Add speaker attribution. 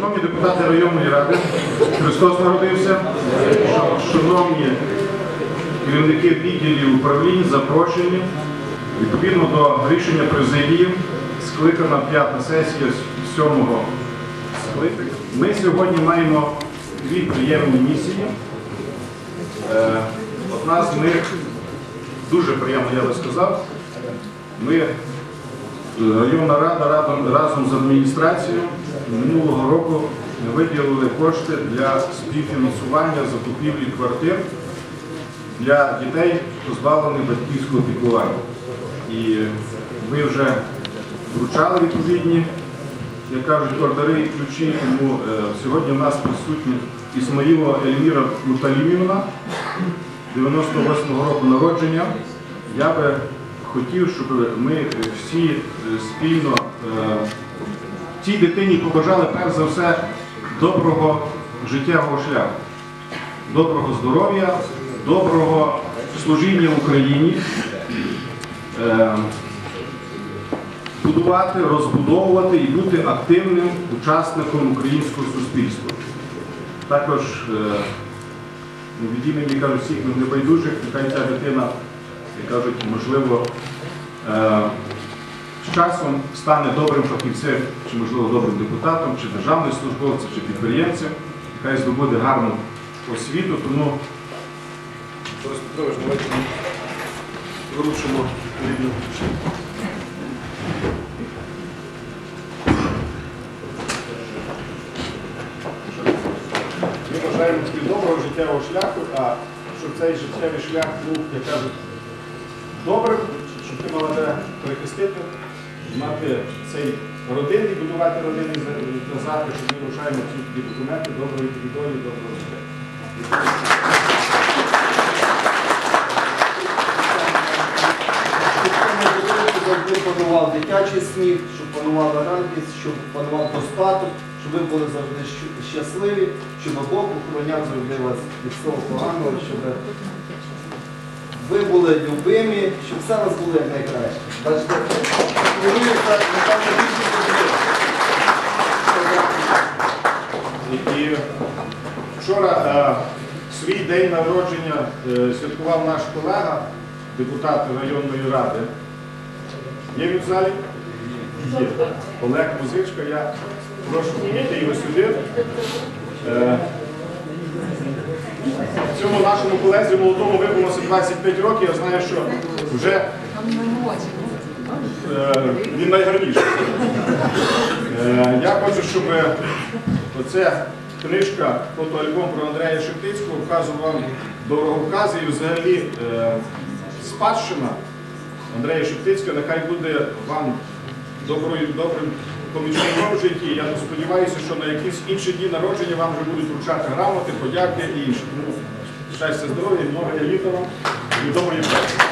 Speaker 1: Шановні депутати районної ради, Христос народився. Шановні керівники відділів управлінь, запрошені. Відповідно до рішення президії, скликана п'ята сесія сьомого скликання. Ми сьогодні маємо дві приємні місії. Е, Одна з них дуже приємно, я би сказав. Ми Районна рада разом, з адміністрацією минулого року виділили кошти для співфінансування закупівлі квартир для дітей, позбавлених батьківського піклування. І ми вже вручали відповідні, як кажуть, ордери і ключі, тому е, сьогодні в нас присутні Ісмаїлова Ельміра Муталімівна, 98-го року народження. Я би хотів, щоб ми всі е, спільно е, цій дитині побажали перш за все доброго життєвого шляху, доброго здоров'я, доброго служіння Україні, е, будувати, розбудовувати і бути активним учасником українського суспільства. Також е, від імені кажуть всіх небайдужих, нехай ця дитина, як кажуть, можливо, е, з часом стане добрим фахівцем, чи, можливо, добрим депутатом, чи державним службовцем, чи підприємцем, нехай здобуде гарну освіту, тому Борис Петрович, давайте ми вручимо відповідну. Ми бажаємо тобі доброго життєвого шляху, а щоб цей життєвий шлях був, як кажуть, добрим, щоб ти мала де перехистити, мати цей родинний, будувати родинний за- назад, щоб ми вручаємо ці тобі документи доброї тобі доброго життя.
Speaker 2: Щоб панував дитячий сміх, щоб панувала радість, щоб панував достаток, щоб ви були завжди щасливі, щоб Бог охороняв завжди вас від всього поганого, щоб ви були любимі, щоб все у вас було найкраще. Бачите.
Speaker 1: І вчора е, свій день народження е, святкував наш колега, депутат районної ради. Є він в залі? Є. Олег Музичка, я прошу підійти його сюди. Е, Цьому нашому колезі молодому виповнилося 25 років. Я знаю, що вже е, він найгарніший. Е, Я хочу, щоб оця книжка, фотоальбом про Андрея Шептицького вказував вам дороговкази і взагалі е, спадщина Андрея Шептицького нехай буде вам добрим помічником в житті. Я сподіваюся, що на якісь інші дні народження вам вже будуть вручати грамоти, подяки і інше. Щастя, здоров'я, много літа вам і доброї праці.